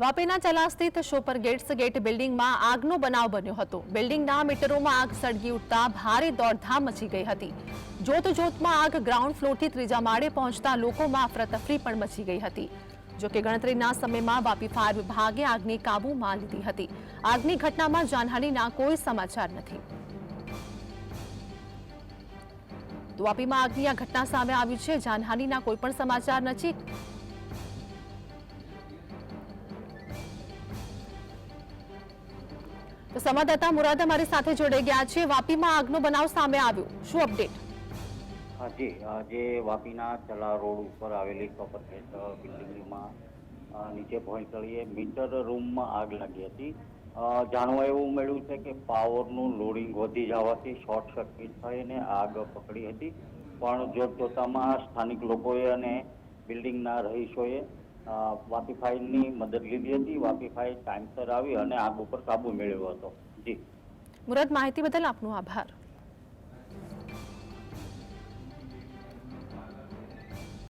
વાપીના ચલા સ્થિત shopper gates gate બિલ્ડિંગમાં આગનો બનાવ બન્યો હતો. બિલ્ડિંગના મીટરોમાં આગ સળગી ઉઠતા ભારે દોડધામ મચી ગઈ હતી. જોત જોતમાં આગ ગ્રાઉન્ડ ફ્લોરથી ત્રીજા માળે પહોંચતા લોકોમાં અફરાતફરી પણ મચી ગઈ હતી. જોકે ગણતરીના સમયમાં વાપી ફાયર વિભાગે આગને કાબૂમાં લીધી હતી. આગની ઘટનામાં જાનહાનિના કોઈ સમાચાર નથી. વાપીમાં આગની આ ઘટના સામે આવી છે. જાનહાનિના કોઈ પણ સમાચાર નથી. તો સંવાદદાતા મુરાદ અમારી સાથે જોડાઈ ગયા છે. વાપીમાં આગનો બનાવ સામે આવ્યો. શું અપડેટ? હા, જી. વાપીના ચલા રોડ ઉપર આવેલી કોપરગેટ બિલ્ડિંગમાં નીચે પહોંચીએ મીટર રૂમમાં આગ લાગી હતી. જાણવા એવું મળ્યું છે કે પાવરનું લોડિંગ વધી જવાથી શોર્ટ સર્કિટ થઈને આગ પકડી હતી. પણ જોત જોતામાં સ્થાનિક લોકોએ અને બિલ્ડિંગના રહીશોએ અ, વાપી મદદ લીધી હતી. વાપીફાઈ ટાઈમસર આવી અને આગ ઉપર કાબુ મેળવ્યો હતો. જી. મુરત માહિતી બદલ આપનો આભાર.